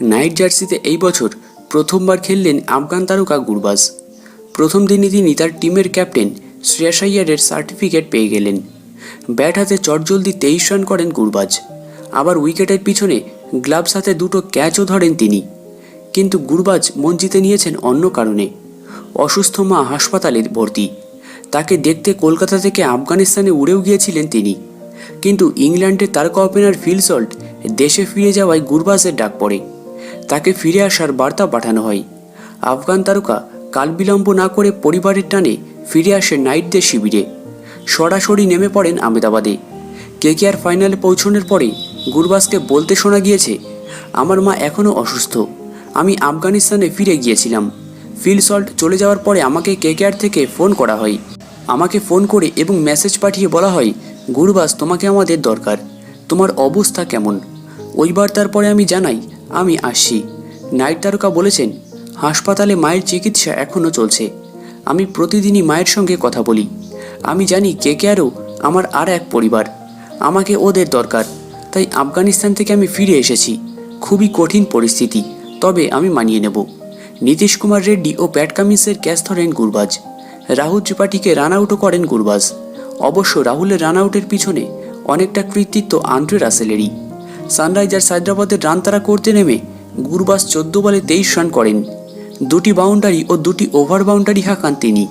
Night জার্সিতে এই বছর প্রথমবার খেললেন আফগান তারকা গুরবাজ। প্রথম দিনই তিনি তার টিমের ক্যাপ্টেন শ্রেয়াস আইয়ারের সার্টিফিকেট পেয়ে গেলেন। ব্যাট হাতে চটজলদি তেইশ রান করেন গুরবাজ। আবার উইকেটের পিছনে গ্লাভস হাতে দুটো ক্যাচও ধরেন তিনি। কিন্তু গুরবাজ মন জিতে নিয়েছেন অন্য কারণে। অসুস্থ মা হাসপাতালে ভর্তি। তাকে দেখতে কলকাতা থেকে আফগানিস্তানে উড়েও গিয়েছিলেন তিনি। কিন্তু ইংল্যান্ডের তারকা ওপেনার ফিলসল্ট দেশে ফিরে যাওয়ায় গুরবাজের ডাক পড়ে। তাকে ফিরে আসার বার্তা পাঠানো হয়। আফগান তারকা কালবিলম্ব না করে পরিবারের টানে ফিরে আসে নাইটদের শিবিরে। সরাসরি নেমে পড়েন আহমেদাবাদে। কেকেআর ফাইনালে পৌঁছানোর পরে গুরবাজকে বলতে শোনা গিয়েছে, আমার মা এখনও অসুস্থ। আমি আফগানিস্তানে ফিরে গিয়েছিলাম। ফিল সল্ট চলে যাওয়ার পরে আমাকে কেকেআর থেকে ফোন করা হয়। আমাকে ফোন করে এবং মেসেজ পাঠিয়ে বলা হয়, গুরবাজ, তোমাকে আমাদের দরকার। তোমার অবস্থা কেমন? ওই বার্তার পরে আমি জানাই আমি আসছি নাইট তারকা বলেছেন, হাসপাতালে মায়ের চিকিৎসা এখনও চলছে। আমি প্রতিদিনই মায়ের সঙ্গে কথা বলি। আমি জানি কে কে আরও আমার আর এক পরিবার। আমাকে ওদের দরকার। তাই আফগানিস্তান থেকে আমি ফিরে এসেছি। খুবই কঠিন পরিস্থিতি, তবে আমি মানিয়ে নেব। নীতিশ কুমার রেড্ডি ও প্যাট কামিন্সের ক্যাচ ধরেন গুরবাজ। রাহুল ত্রিপাঠীকে রান আউটও করেন গুরবাজ। অবশ্য রাহুলের রান আউটের পিছনে অনেকটা কৃতিত্ব আন্দ্রে রাসেলেরই। সানরাইজার্স হায়দ্রাবাদের রান তারা করতে নেমে গুরবাস চোদ্দ বলে তেইশ রান করেন। দুটি বাউন্ডারি ও দুটি ওভার বাউন্ডারি হাঁকান তিনি।